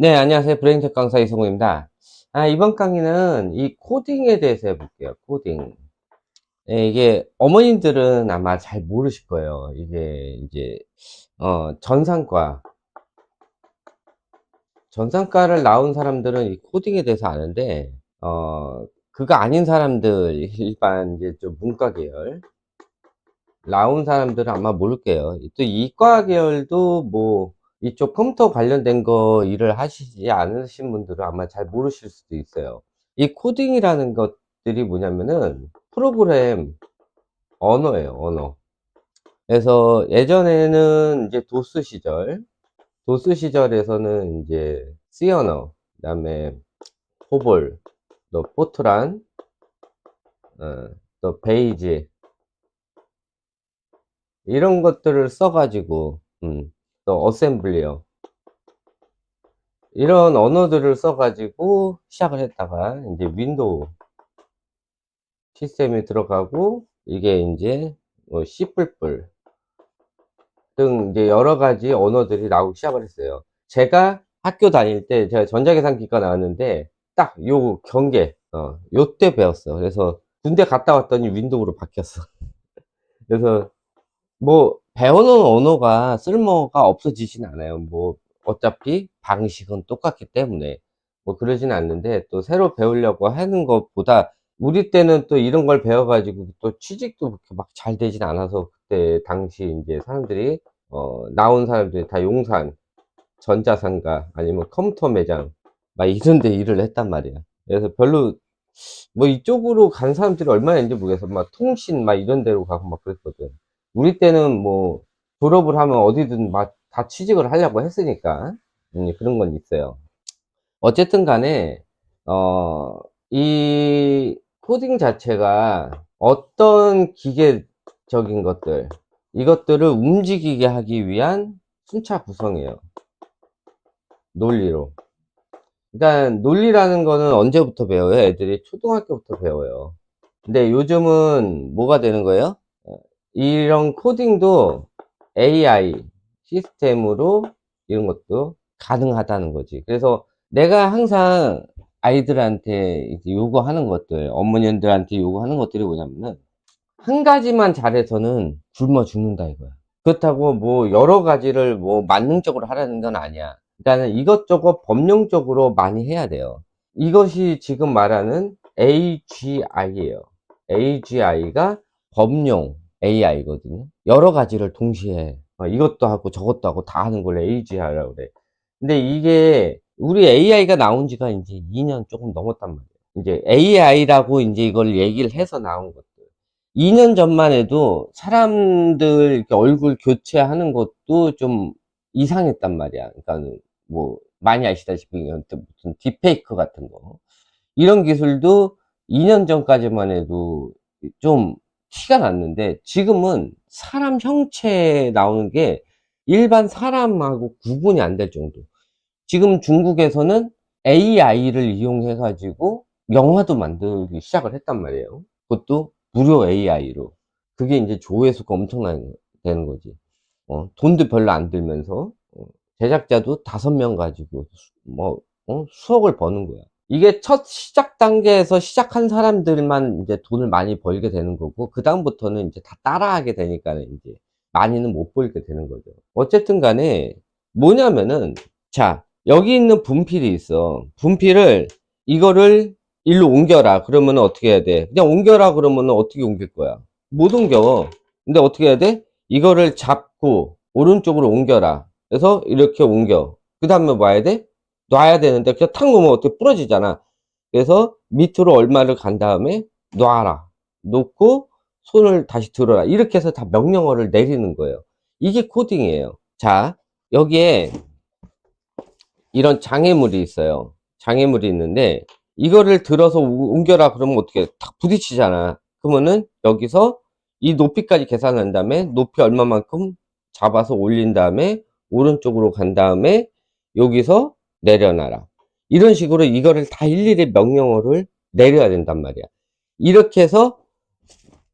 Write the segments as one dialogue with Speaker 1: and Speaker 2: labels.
Speaker 1: 네, 안녕하세요. 브레인텍 강사 이성우입니다. 아, 이번 강의는 이 코딩에 대해서 해볼게요. 코딩. 예, 이게 어머님들은 아마 잘 모르실 거예요. 이게 이제 어, 전산과 전산과를 나온 사람들은 이 코딩에 대해서 아는데 어, 그거 아닌 사람들 일반 이제 좀 문과 계열 나온 사람들은 아마 모를게요. 또 이과 계열도 뭐 이쪽 컴퓨터 관련된 거 일을 하시지 않으신 분들은 아마 잘 모르실 수도 있어요. 이 코딩이라는 것들이 뭐냐면은 프로그램 언어예요, 언어. 그래서 예전에는 이제 도스 시절, 도스 시절에서는 이제 C 언어, 그 다음에 포볼, 또 포트란, 어, 또 베이지, 이런 것들을 써가지고, 음, 또 어셈블리어 이런 언어들을 써가지고 시작을 했다가 이제 윈도우 시스템이 들어가고 이게 이제 뭐 C++ 등 이제 여러 가지 언어들이 나오기 시작을 했어요. 제가 학교 다닐 때 제가 전자계산기과 나왔는데 딱 요 경계 어, 요때 배웠어. 그래서 군대 갔다 왔더니 윈도우로 바뀌었어. 그래서 뭐 배우는 언어가 쓸모가 없어지진 않아요. 뭐 어차피 방식은 똑같기 때문에 뭐 그러진 않는데 또 새로 배우려고 하는 것보다 우리 때는 또 이런 걸 배워가지고 또 취직도 그렇게 막 잘 되진 않아서 그때 당시 이제 사람들이 어 나온 사람들이 다 용산 전자상가 아니면 컴퓨터 매장 막 이런 데 일을 했단 말이야. 그래서 별로 뭐 이쪽으로 간 사람들이 얼마나 있는지 모르겠어. 막 통신 막 이런 데로 가고 막 그랬거든. 우리 때는 뭐 졸업을 하면 어디든 막 다 취직을 하려고 했으니까 음, 그런 건 있어요. 어쨌든 간에 어, 이 코딩 자체가 어떤 기계적인 것들 이것들을 움직이게 하기 위한 순차 구성이에요. 논리로. 그러니까 논리라는 거는 언제부터 배워요? 애들이 초등학교부터 배워요. 근데 요즘은 뭐가 되는 거예요? 이런 코딩도 AI 시스템으로 이런 것도 가능하다는 거지. 그래서 내가 항상 아이들한테 요구하는 것들, 어머님들한테 요구하는 것들이 뭐냐면은 한 가지만 잘해서는 굶어 죽는다 이거야. 그렇다고 뭐 여러 가지를 뭐 만능적으로 하라는 건 아니야. 그러니까 이것저것 법령적으로 많이 해야 돼요. 이것이 지금 말하는 AGI예요. AGI가 법령, AI거든요. 여러 가지를 동시에 어, 이것도 하고 저것도 하고 다 하는 걸 AGI라고 그래. 근데 이게 우리 AI가 나온 지가 이제 2년 조금 넘었단 말이에요. 이제 AI라고 이제 이걸 얘기를 해서 나온 것들. 2년 전만 해도 사람들 얼굴 교체하는 것도 좀 이상했단 말이야. 그러니까 뭐 많이 아시다시피 무슨 딥페이크 같은 거 이런 기술도 2년 전까지만 해도 좀 티가 났는데 지금은 사람 형체에 나오는 게 일반 사람하고 구분이 안 될 정도. 지금 중국에서는 AI를 이용해 가지고 영화도 만들기 시작을 했단 말이에요. 그것도 무료 AI로. 그게 이제 조회수가 엄청나게 되는 거지. 어, 돈도 별로 안 들면서 어, 제작자도 다섯 명 가지고 뭐 어, 수억을 버는 거야. 이게 첫 시작 단계에서 시작한 사람들만 이제 돈을 많이 벌게 되는 거고, 그 다음부터는 이제 다 따라하게 되니까 이제 많이는 못 벌게 되는 거죠. 어쨌든 간에 뭐냐면은, 자, 여기 있는 분필이 있어. 분필을 이거를 일로 옮겨라. 그러면 어떻게 해야 돼? 그냥 옮겨라 그러면 어떻게 옮길 거야? 못 옮겨. 근데 어떻게 해야 돼? 이거를 잡고 오른쪽으로 옮겨라. 그래서 이렇게 옮겨. 그 다음에 뭐 해야 돼? 놔야 되는데 그냥 탁 놓으면 어떻게 부러지잖아. 그래서 밑으로 얼마를 간 다음에 놔라. 놓고 손을 다시 들어라. 이렇게 해서 다 명령어를 내리는 거예요. 이게 코딩이에요. 자, 여기에 이런 장애물이 있어요. 장애물이 있는데 이거를 들어서 옮겨라 그러면 어떻게 탁 부딪히잖아. 그러면은 여기서 이 높이까지 계산한 다음에 높이 얼마만큼 잡아서 올린 다음에 오른쪽으로 간 다음에 여기서 내려놔라. 이런 식으로 이거를 다 일일이 명령어를 내려야 된단 말이야. 이렇게 해서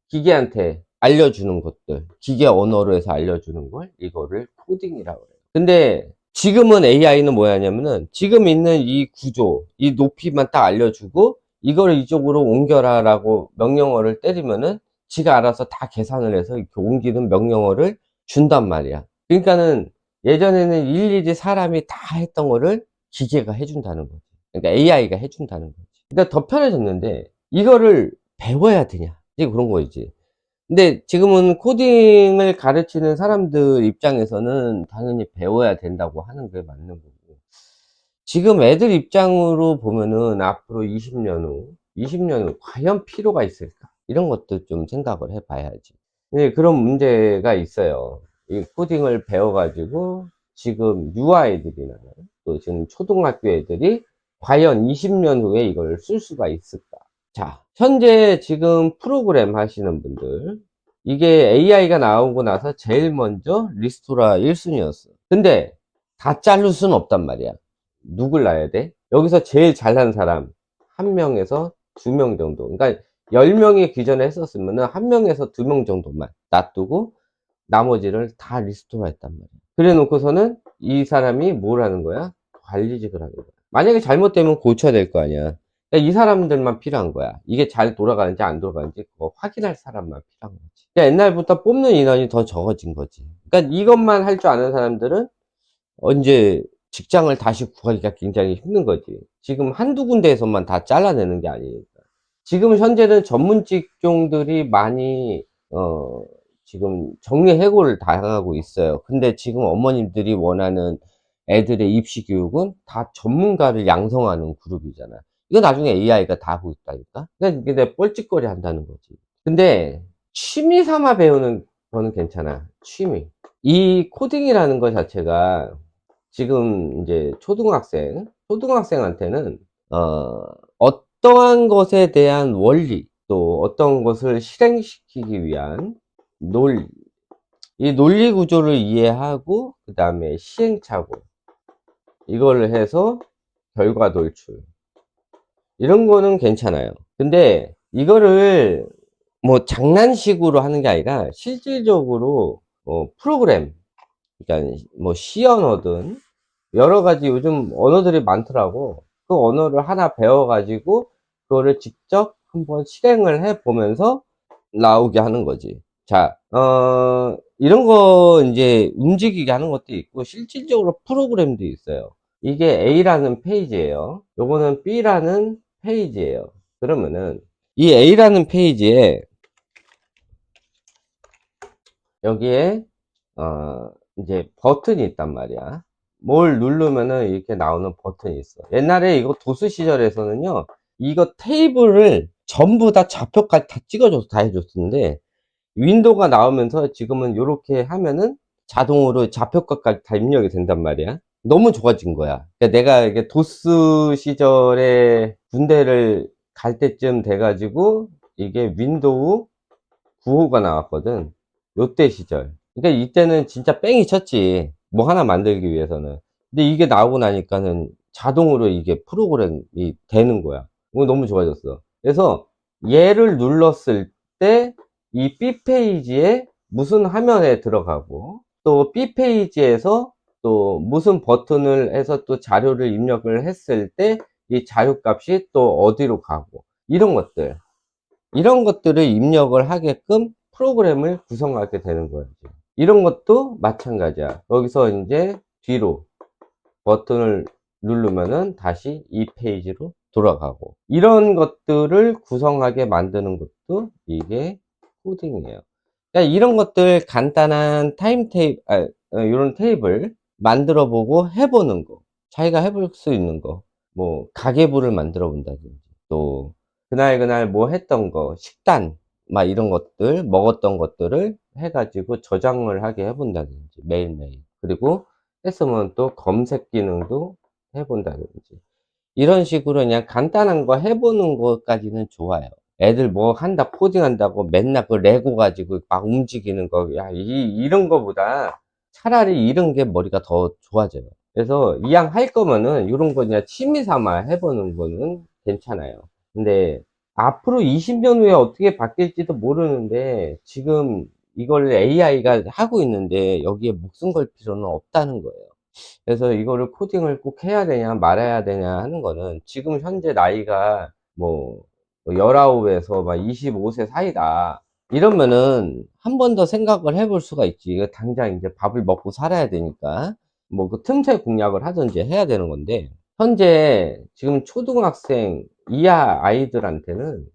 Speaker 1: 기계한테 알려주는 것들, 기계 언어로 해서 알려주는 걸 이거를 코딩이라고 해요. 근데 지금은 AI는 뭐냐면은 지금 있는 이 구조, 이 높이만 딱 알려주고 이거를 이쪽으로 옮겨라라고 명령어를 때리면은 지가 알아서 다 계산을 해서 이렇게 옮기는 명령어를 준단 말이야. 그러니까는 예전에는 일일이 사람이 다 했던 거를 기계가 해준다는 거지. 그러니까 AI가 해준다는 거지. 그러니까 더 편해졌는데 이거를 배워야 되냐? 이제 그런 거지. 근데 지금은 코딩을 가르치는 사람들 입장에서는 당연히 배워야 된다고 하는 게 맞는 거고. 지금 애들 입장으로 보면은 앞으로 20년 후, 20년 후 과연 필요가 있을까? 이런 것도 좀 생각을 해 봐야지. 네, 그런 문제가 있어요. 이 코딩을 배워가지고 지금 유아 애들이나 또 지금 초등학교 애들이 과연 20년 후에 이걸 쓸 수가 있을까? 자, 현재 지금 프로그램 하시는 분들, 이게 AI가 나오고 나서 제일 먼저 리스토라 1순위였어. 근데 다 자를 수는 없단 말이야. 누굴 놔야 돼? 여기서 제일 잘난 사람 한 명에서 두 명 정도. 그러니까 10명이 기존에 했었으면 한 명에서 두 명 정도만 놔두고 나머지를 다 리스토라 했단 말이야. 그래 놓고서는 이 사람이 뭘 하는 거야? 관리직을 하는 거야. 만약에 잘못되면 고쳐야 될 거 아니야. 그러니까 이 사람들만 필요한 거야. 이게 잘 돌아가는지 안 돌아가는지 그거 확인할 사람만 필요한 거지. 그러니까 옛날부터 뽑는 인원이 더 적어진 거지. 그러니까 이것만 할 줄 아는 사람들은 언제 직장을 다시 구하기가 굉장히 힘든 거지. 지금 한두 군데에서만 다 잘라내는 게 아니니까. 지금 현재는 전문 직종들이 많이 어 지금 정리 해고를 당하고 있어요. 근데 지금 어머님들이 원하는 애들의 입시 교육은 다 전문가를 양성하는 그룹이잖아. 이거 나중에 AI가 다 하고 있다니까? 그러니까 내 뻘짓거리 한다는 거지. 근데 취미 삼아 배우는 거는 괜찮아. 취미. 이 코딩이라는 것 자체가 지금 이제 초등학생, 초등학생한테는, 어, 어떠한 것에 대한 원리, 또 어떤 것을 실행시키기 위한 논리, 이 논리 구조를 이해하고, 그 다음에 시행착오, 이걸 해서 결과 돌출. 이런 거는 괜찮아요. 근데 이거를 뭐 장난식으로 하는 게 아니라 실질적으로 어, 프로그램, 그러니까 뭐 C 언어든 여러 가지 요즘 언어들이 많더라고. 그 언어를 하나 배워가지고 그거를 직접 한번 실행을 해 보면서 나오게 하는 거지. 자, 어, 이런 거 이제 움직이게 하는 것도 있고 실질적으로 프로그램도 있어요. 이게 A라는 페이지예요. 요거는 B라는 페이지예요. 그러면은 이 A라는 페이지에 여기에 어 이제 버튼이 있단 말이야. 뭘 누르면은 이렇게 나오는 버튼이 있어. 옛날에 이거 도스 시절에서는요, 이거 테이블을 전부 다 좌표까지 다 찍어줘서 다 해줬었는데, 윈도우가 나오면서 지금은 이렇게 하면은 자동으로 좌표값까지 다 입력이 된단 말이야. 너무 좋아진 거야. 그러니까 내가 이게 도스 시절에 군대를 갈 때쯤 돼가지고 이게 윈도우 9호가 나왔거든. 요때 시절. 그러니까 이때는 진짜 뺑이 쳤지. 뭐 하나 만들기 위해서는. 근데 이게 나오고 나니까는 자동으로 이게 프로그램이 되는 거야. 이거 너무 좋아졌어. 그래서 얘를 눌렀을 때 이 B 페이지에 무슨 화면에 들어가고 또 B 페이지에서 또 무슨 버튼을 해서 또 자료를 입력을 했을 때 이 자료 값이 또 어디로 가고 이런 것들 이런 것들을 입력을 하게끔 프로그램을 구성하게 되는 거예요. 이런 것도 마찬가지야. 여기서 이제 뒤로 버튼을 누르면은 다시 이 페이지로 돌아가고 이런 것들을 구성하게 만드는 것도 이게 코딩이에요. 그러니까 이런 것들 간단한 타임 테이블, 아, 이런 테이블 만들어 보고 해보는 거. 자기가 해볼 수 있는 거. 뭐, 가계부를 만들어 본다든지, 또, 그날 그날 뭐 했던 거, 식단, 막 이런 것들, 먹었던 것들을 해가지고 저장을 하게 해본다든지, 매일매일. 그리고 했으면 또 검색 기능도 해본다든지. 이런 식으로 그냥 간단한 거 해보는 것까지는 좋아요. 애들 뭐 한다, 코딩 한다고 맨날 그 레고 가지고 막 움직이는 거, 야, 이, 이런 거보다 차라리 이런 게 머리가 더 좋아져요. 그래서 이왕 할 거면은 이런 거 그냥 취미 삼아 해보는 거는 괜찮아요. 근데 앞으로 20년 후에 어떻게 바뀔지도 모르는데 지금 이걸 AI가 하고 있는데 여기에 목숨 걸 필요는 없다는 거예요. 그래서 이거를 코딩을 꼭 해야 되냐 말아야 되냐 하는 거는 지금 현재 나이가 뭐 19에서 막 25세 사이다. 이러면은 한 번 더 생각을 해볼 수가 있지. 당장 이제 밥을 먹고 살아야 되니까. 뭐 그 틈새 공략을 하든지 해야 되는 건데, 현재 지금 초등학생 이하 아이들한테는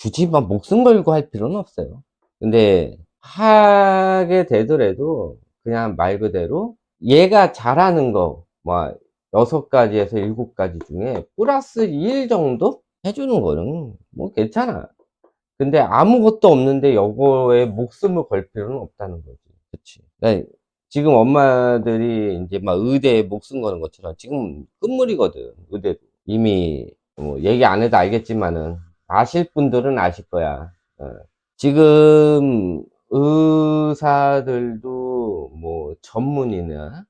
Speaker 1: 굳이 막 목숨 걸고 할 필요는 없어요. 근데 하게 되더라도 그냥 말 그대로 얘가 잘하는 거, 뭐, 여섯 가지에서 일곱 가지 중에 플러스 1 정도 해주는 거는 뭐 괜찮아. 근데 아무것도 없는데 요거에 목숨을 걸 필요는 없다는 거지. 그치. 그러니까 지금 엄마들이 이제 막 의대에 목숨 거는 것처럼 지금 끝물이거든. 의대도. 이미 뭐 얘기 안 해도 알겠지만은 아실 분들은 아실 거야. 어. 지금 의사들도 뭐 전문의나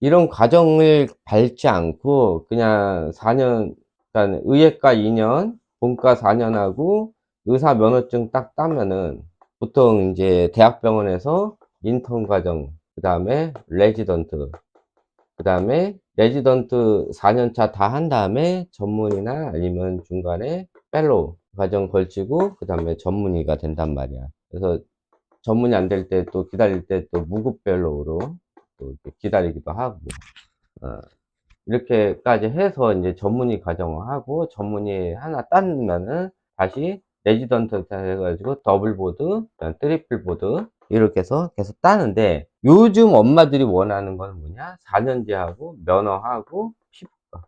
Speaker 1: 이런 과정을 밟지 않고 그냥 4년, 그러니까 의예과 2년, 본과 4년 하고 의사 면허증 딱 따면은 보통 이제 대학병원에서 인턴 과정, 그 다음에 레지던트, 그 다음에 레지던트 4년차 다 한 다음에 전문의나 아니면 중간에 펠로우 과정 걸치고 그 다음에 전문의가 된단 말이야. 그래서 전문의 안될 때 또 기다릴 때 또 무급 펠로우로 또 기다리기도 하고 어, 이렇게까지 해서 이제 전문의 과정을 하고 전문의 하나 따면은 다시 레지던트 해가지고 더블 보드, 트리플 보드 이렇게 해서 계속 따는데 요즘 엄마들이 원하는 건 뭐냐? 4년제하고 면허하고 피부과,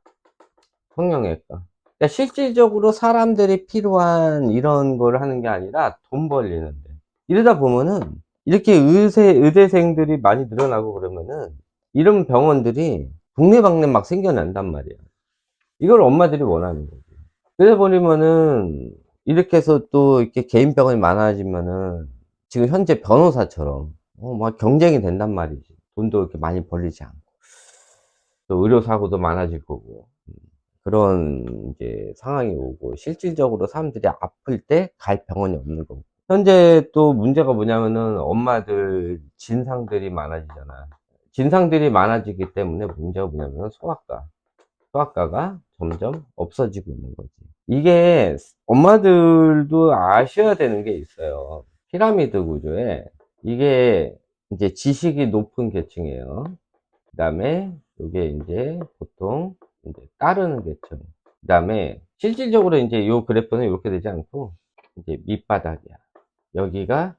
Speaker 1: 성형외과. 그러니까 실질적으로 사람들이 필요한 이런 걸 하는 게 아니라 돈 벌리는데 이러다 보면은 이렇게 의대, 의대생들이 많이 늘어나고 그러면은 이런 병원들이 동네방네 막 생겨난단 말이야. 이걸 엄마들이 원하는 거지. 그러다 보면은 이렇게 해서 또 이렇게 개인 병원이 많아지면은 지금 현재 변호사처럼 어, 막 경쟁이 된단 말이지. 돈도 이렇게 많이 벌리지 않고. 또 의료 사고도 많아질 거고. 음, 그런 이제 상황이 오고 실질적으로 사람들이 아플 때 갈 병원이 없는 거고. 현재 또 문제가 뭐냐면은 엄마들 진상들이 많아지잖아. 진상들이 많아지기 때문에 문제가 뭐냐면 소아과. 소아과가 점점 없어지고 있는 거지. 이게 엄마들도 아셔야 되는 게 있어요. 피라미드 구조에 이게 이제 지식이 높은 계층이에요. 그 다음에 이게 이제 보통 이제 따르는 계층. 그 다음에 실질적으로 이제 이 그래프는 이렇게 되지 않고 이제 밑바닥이야. 여기가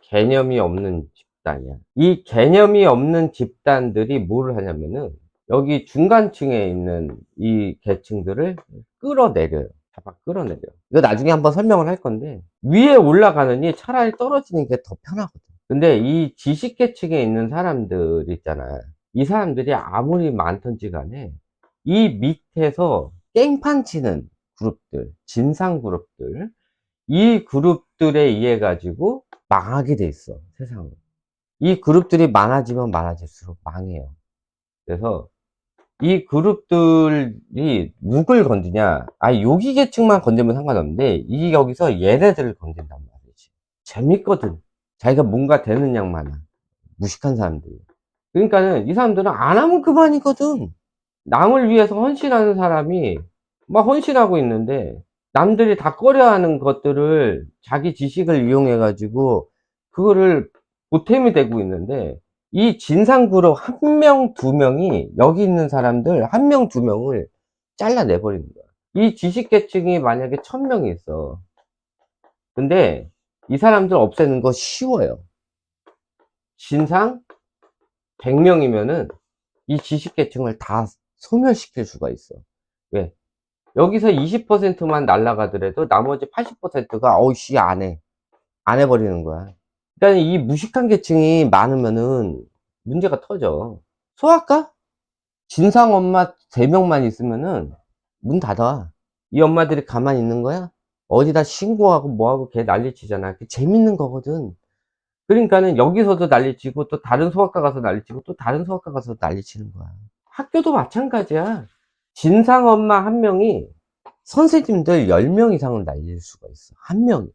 Speaker 1: 개념이 없는 집단이야. 이 개념이 없는 집단들이 뭘 하냐면은 여기 중간층에 있는 이 계층들을 끌어내려요. 잡아 끌어내려. 이거 나중에 한번 설명을 할 건데 위에 올라가느니 차라리 떨어지는 게 더 편하거든. 근데 이 지식 계층에 있는 사람들 있잖아. 이 사람들이 아무리 많던지 간에 이 밑에서 깽판 치는 그룹들, 진상 그룹들, 이 그룹들에 의해 가지고 망하게 돼 있어, 세상은. 이 그룹들이 많아지면 많아질수록 망해요. 그래서 이 그룹들이 누굴 건드냐? 아, 여기 계층만 건드면 상관없는데, 이 여기서 얘네들을 건든단 말이지. 재밌거든. 자기가 뭔가 되는 양 많아. 무식한 사람들이. 그러니까는 이 사람들은 안 하면 그만이거든. 남을 위해서 헌신하는 사람이 막 헌신하고 있는데, 남들이 다 꺼려하는 것들을 자기 지식을 이용해가지고, 그거를 보탬이 되고 있는데, 이 진상 그룹 한 명, 두 명이 여기 있는 사람들 한 명, 두 명을 잘라내 버리는 거야. 이 지식 계층이 만약에 천 명이 있어. 근데 이 사람들 없애는 거 쉬워요. 진상 100명이면은 이 지식계층을 다 소멸시킬 수가 있어. 왜? 여기서 20%만 날아가더라도 나머지 80%가 어우씨 안 해. 안 해버리는 거야. 그러니까 이 무식한 계층이 많으면은 문제가 터져. 소아과? 진상 엄마 3명만 있으면은 문 닫아. 이 엄마들이 가만히 있는 거야? 어디다 신고하고 뭐하고 걔 난리치잖아. 재밌는 거거든. 그러니까는 여기서도 난리치고 또 다른 소아과 가서 난리치고 또 다른 소아과 가서 난리치는 거야. 학교도 마찬가지야. 진상 엄마 한 명이 선생님들 10명 이상을 날릴 수가 있어. 한 명이.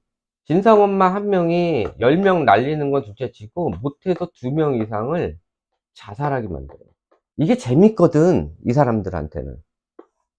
Speaker 1: 진상 엄마 한 명이 10명 날리는 건 둘째 치고 못해도 2명 이상을 자살하게 만들어요. 이게 재밌거든, 이 사람들한테는.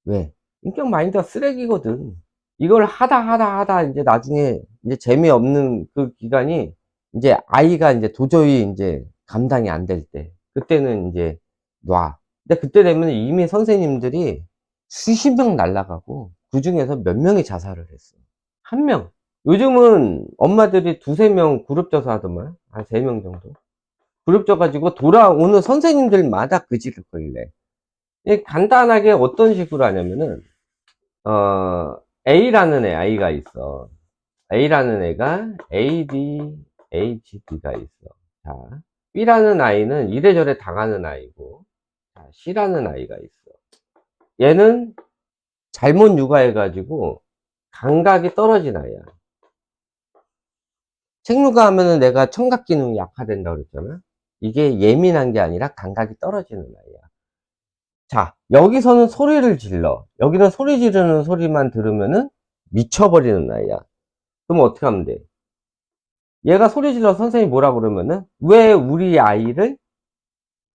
Speaker 1: 왜? 인격 마인드가 쓰레기거든. 이걸 하다 하다 하다 이제 나중에 이제 재미없는 그 기간이 이제 아이가 이제 도저히 이제 감당이 안 될 때. 그때는 이제 놔. 근데 그때 되면 이미 선생님들이 수십 명 날라가고 그 중에서 몇 명이 자살을 했어. 한 명. 요즘은 엄마들이 두세 명 그룹 져서 하더만. 한 세 명 정도. 그룹 져가지고 돌아오는 선생님들마다 그지를 걸래. 이 간단하게 어떤 식으로 하냐면은, 어, A라는 애, 아이가 있어. A라는 애가 ADHD가 있어. 자, B라는 아이는 이래저래 당하는 아이고, 자, C라는 아이가 있어. 얘는 잘못 육아해가지고 감각이 떨어진 아이야. 책육아 하면은 내가 청각 기능이 약화된다고 그랬잖아. 이게 예민한 게 아니라 감각이 떨어지는 아이야. 자, 여기서는 소리를 질러. 여기는 소리 지르는 소리만 들으면은 미쳐버리는 아이야. 그럼 어떻게 하면 돼? 얘가 소리 질러 선생님이 뭐라 그러면은 왜 우리 아이를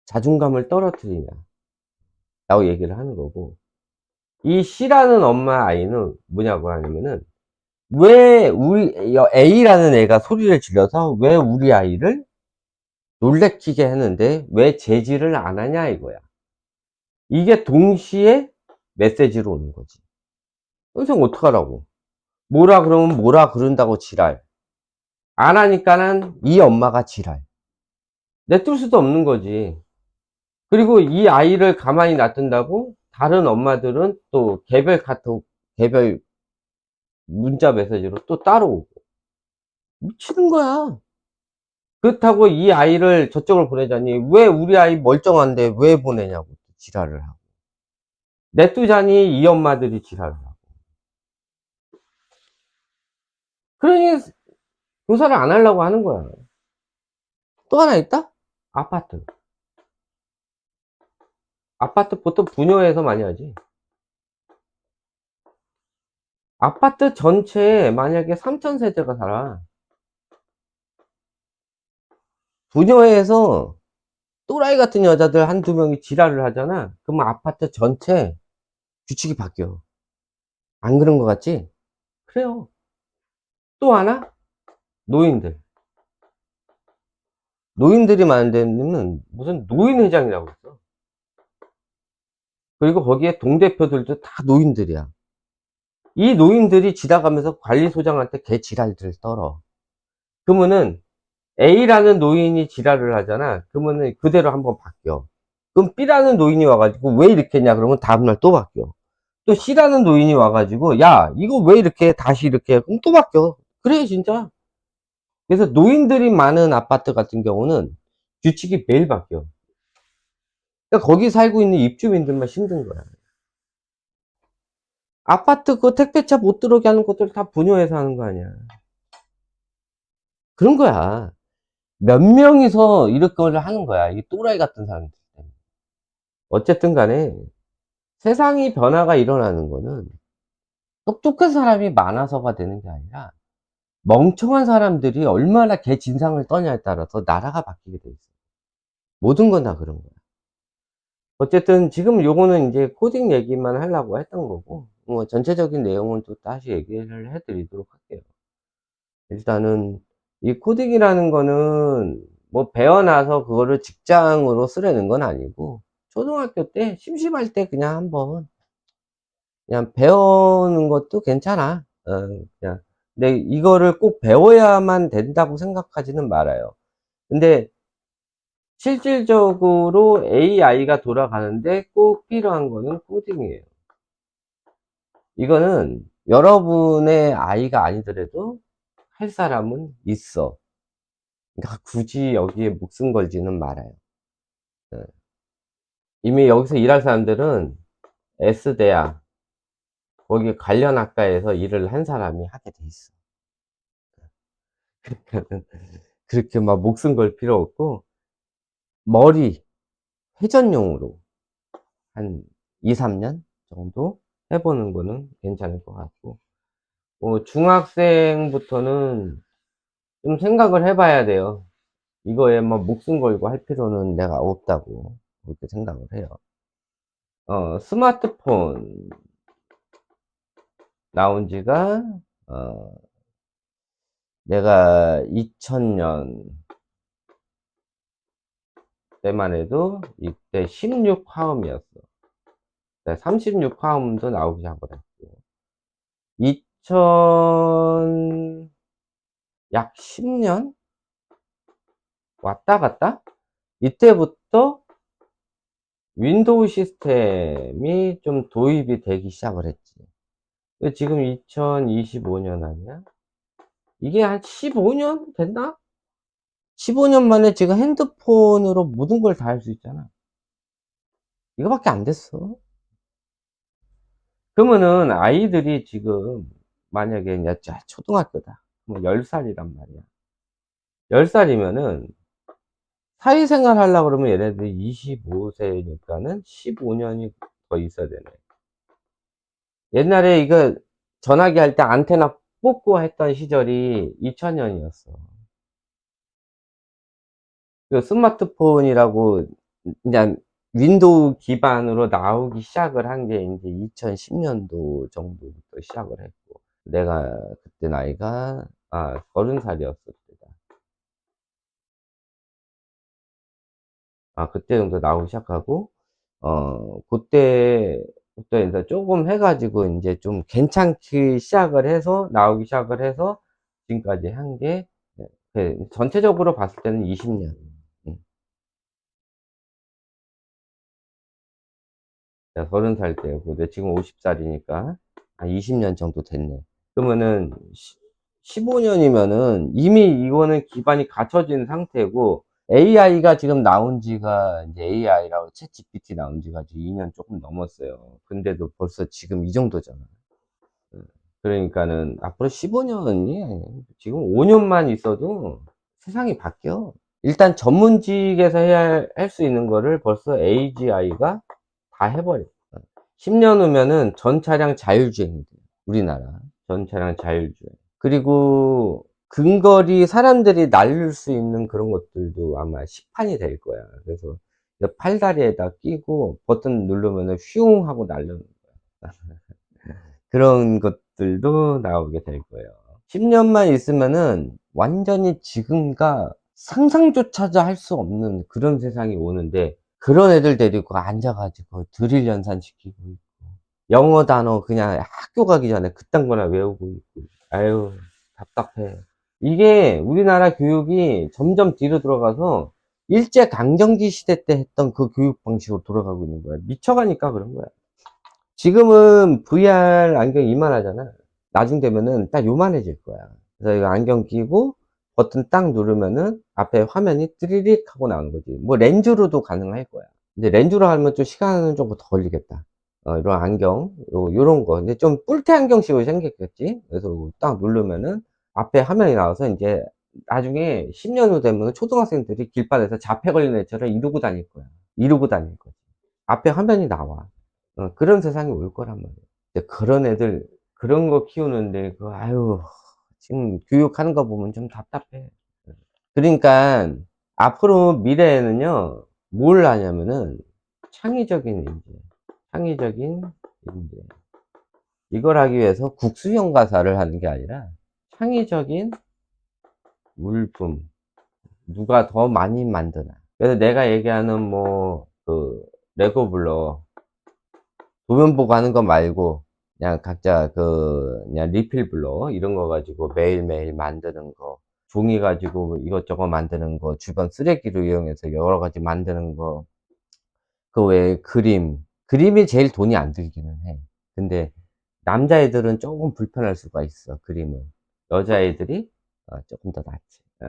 Speaker 1: 자존감을 떨어뜨리냐 라고 얘기를 하는 거고 이 C라는 엄마 아이는 뭐냐고 하냐면은 왜 우리 A라는 애가 소리를 질러서 왜 우리 아이를 놀래키게 했는데 왜 제지를 안 하냐 이거야 이게 동시에 메시지로 오는 거지 선생님 어떡하라고 뭐라 그러면 뭐라 그런다고 지랄 안 하니까는 이 엄마가 지랄. 내둘 수도 없는 거지. 그리고 이 아이를 가만히 놔둔다고 다른 엄마들은 또 개별 카톡, 개별 문자 메시지로 또 따로 오고. 미치는 거야. 그렇다고 이 아이를 저쪽을 보내자니 왜 우리 아이 멀쩡한데 왜 보내냐고 지랄을 하고. 내두자니 이 엄마들이 지랄을 하고. 그러니 교사를 안 하려고 하는 거야. 또 하나 있다? 아파트. 아파트 보통 분여해서 많이 하지. 아파트 전체에 만약에 3,000세대가 살아. 분여해서 또라이 같은 여자들 한두 명이 지랄을 하잖아. 그러면 아파트 전체 규칙이 바뀌어. 안 그런 것 같지? 그래요. 또 하나? 노인들. 노인들이 많은 데는 무슨 노인회장이라고 있어. 그리고 거기에 동대표들도 다 노인들이야. 이 노인들이 지나가면서 관리소장한테 개 지랄들을 떨어. 그러면은 A라는 노인이 지랄을 하잖아. 그러면은 그대로 한번 바뀌어. 그럼 B라는 노인이 와가지고 왜 이렇게 했냐? 그러면 다음날 또 바뀌어. 또 C라는 노인이 와가지고 야 이거 왜 이렇게 다시 이렇게 해? 그럼 또 바뀌어. 그래 진짜. 그래서 노인들이 많은 아파트 같은 경우는 규칙이 매일 바뀌어. 그러니까 거기 살고 있는 입주민들만 힘든 거야. 아파트 그 택배차 못 들어오게 하는 것들 다 분여해서 하는 거 아니야. 그런 거야. 몇 명이서 이렇게 하는 거야. 이 또라이 같은 사람들. 어쨌든 간에 세상이 변화가 일어나는 거는 똑똑한 사람이 많아서가 되는 게 아니라 멍청한 사람들이 얼마나 개 진상을 떠냐에 따라서 나라가 바뀌게 돼 있어. 모든 건 다 그런 거야. 어쨌든 지금 요거는 이제 코딩 얘기만 하려고 했던 거고, 뭐 전체적인 내용은 또 다시 얘기를 해드리도록 할게요. 일단은 이 코딩이라는 거는 뭐 배워놔서 그거를 직장으로 쓰려는 건 아니고, 초등학교 때 심심할 때 그냥 한번 그냥 배우는 것도 괜찮아. 어, 그냥 근데 이거를 꼭 배워야만 된다고 생각하지는 말아요. 근데 실질적으로 AI가 돌아가는데 꼭 필요한 거는 코딩이에요. 이거는 여러분의 아이가 아니더라도 할 사람은 있어. 그러니까 굳이 여기에 목숨 걸지는 말아요. 네. 이미 여기서 일할 사람들은 S대야 거기 관련 학과에서 일을 한 사람이 하게 돼 있어. 그렇게 막 목숨 걸 필요 없고, 머리 회전용으로 한 2, 3년 정도 해보는 거는 괜찮을 것 같고, 뭐 중학생부터는 좀 생각을 해봐야 돼요. 이거에 뭐 목숨 걸고 할 필요는 내가 없다고 그렇게 생각을 해요. 어, 스마트폰 나온 지가 어, 내가 2000년 때만 해도 이때 16화음이었어. 36화음도 나오기 시작을 했고 2000 약 10년 왔다 갔다 이때부터 윈도우 시스템이 좀 도입이 되기 시작을 했지. 지금 2025년 아니야? 이게 한 15년 됐나? 15년 만에 지금 핸드폰으로 모든 걸 다 할 수 있잖아. 이거밖에 안 됐어. 그러면은 아이들이 지금 만약에 이제 자, 초등학교다. 뭐 10살이란 말이야. 10살이면은 사회생활 하려고 그러면 얘네들이 25세니까는 15년이 더 있어야 되네. 옛날에 이거 전화기 할 때 안테나 뽑고 했던 시절이 2000년이었어. 그 스마트폰이라고 그냥 윈도우 기반으로 나오기 시작을 한 게 이제 2010년도 정도부터 시작을 했고 내가 그때 나이가 아 30살이었을 때다. 아 그때 정도 나오기 시작하고 어 그때부터 이제 조금 해가지고 이제 좀 괜찮기 시작을 해서 나오기 시작을 해서 지금까지 한게 네, 전체적으로 봤을 때는 20년. 내가 30살 때였고, 내 지금 50살이니까, 한 20년 정도 됐네. 그러면은, 15년이면은, 이미 이거는 기반이 갖춰진 상태고, AI가 지금 나온 지가, 이제 AI라고 챗 GPT 나온 지가 지금 2년 조금 넘었어요. 근데도 벌써 지금 이 정도잖아. 그러니까는, 앞으로 15년이, 지금 5년만 있어도 세상이 바뀌어. 일단 전문직에서 해야 할 수 있는 거를 벌써 AGI가 다 해버려. 10년 후면은 전 차량 자율주행 돼. 우리나라. 전 차량 자율주행. 그리고 근거리 사람들이 날릴 수 있는 그런 것들도 아마 시판이 될 거야. 그래서 팔다리에다 끼고 버튼 누르면은 휘웅 하고 날르는 거야. 그런 것들도 나오게 될 거예요. 10년만 있으면은 완전히 지금과 상상조차도 할 수 없는 그런 세상이 오는데 그런 애들 데리고 앉아가지고 드릴 연산 시키고 있고. 영어 단어 그냥 학교 가기 전에 그딴 거나 외우고 있고. 아유 답답해. 이게 우리나라 교육이 점점 뒤로 들어가서 일제 강점기 시대 때 했던 그 교육 방식으로 돌아가고 있는 거야. 미쳐가니까 그런 거야. 지금은 VR 안경 이만하잖아. 나중 되면은 딱 요만해질 거야. 그래서 이거 안경 끼고 버튼 딱 누르면은 앞에 화면이 띠리릭 하고 나오는 거지. 뭐 렌즈로도 가능할 거야. 근데 렌즈로 하면 좀 시간은 좀 더 걸리겠다. 어, 이런 안경, 요, 요런 거. 근데 좀 뿔테 안경식으로 생겼겠지? 그래서 딱 누르면은 앞에 화면이 나와서 이제 나중에 10년 후 되면 초등학생들이 길바닥에서 자폐 걸린 애처럼 이러고 다닐 거야. 이러고 다닐 거지. 앞에 화면이 나와. 어, 그런 세상이 올 거란 말이야. 그런 애들, 그런 거 키우는데, 그, 아유, 지금 교육하는 거 보면 좀 답답해. 그러니까 앞으로 미래에는요, 뭘 하냐면은 창의적인 인재, 창의적인 인재. 이걸 하기 위해서 국수형 가사를 하는 게 아니라 창의적인 물품, 누가 더 많이 만드나. 그래서 내가 얘기하는 뭐, 그, 레고 블러, 도면 보고 하는 거 말고, 그냥 각자 그 그냥 리필 블러 이런 거 가지고 매일매일 만드는 거 종이 가지고 이것저것 만드는 거 주변 쓰레기를 이용해서 여러 가지 만드는 거 그 외에 그림 그림이 제일 돈이 안 들기는 해. 근데 남자애들은 조금 불편할 수가 있어 그림은. 여자애들이 어, 조금 더 낫지. 어.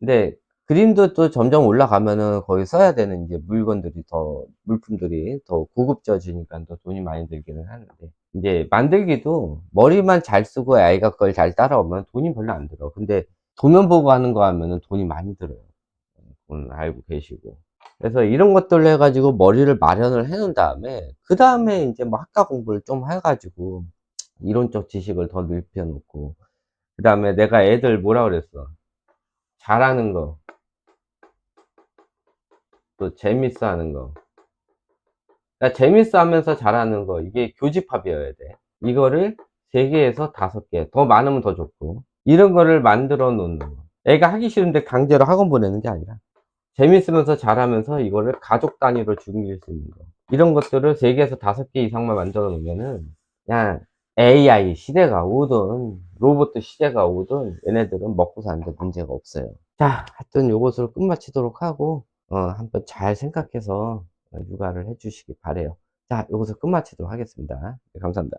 Speaker 1: 근데 그림도 또 점점 올라가면은 거기 써야 되는 이제 물건들이 더 물품들이 더 고급져지니까 또 돈이 많이 들기는 하는데 이제 만들기도 머리만 잘 쓰고 아이가 그걸 잘 따라오면 돈이 별로 안 들어. 근데 도면 보고 하는 거 하면은 돈이 많이 들어요. 그건 알고 계시고. 그래서 이런 것들을 해가지고 머리를 마련을 해 놓은 다음에, 그 다음에 이제 뭐 학과 공부를 좀 해가지고, 이론적 지식을 더 넓혀 놓고, 그 다음에 내가 애들 뭐라 그랬어? 잘하는 거. 또 재밌어 하는 거. 그러니까 재밌어 하면서 잘하는 거. 이게 교집합이어야 돼. 이거를 3개에서 5개. 더 많으면 더 좋고. 이런 거를 만들어 놓는 거. 애가 하기 싫은데 강제로 학원 보내는 게 아니라. 재밌으면서 잘하면서 이거를 가족 단위로 죽일 수 있는 거. 이런 것들을 3개에서 5개 이상만 만들어 놓으면은, 그냥 AI 시대가 오든, 로봇 시대가 오든, 얘네들은 먹고 사는데 문제가 없어요. 자, 하여튼 요것으로 끝마치도록 하고, 어, 한번 잘 생각해서 육아를 해주시기 바래요. 자, 요것을 끝마치도록 하겠습니다. 네, 감사합니다.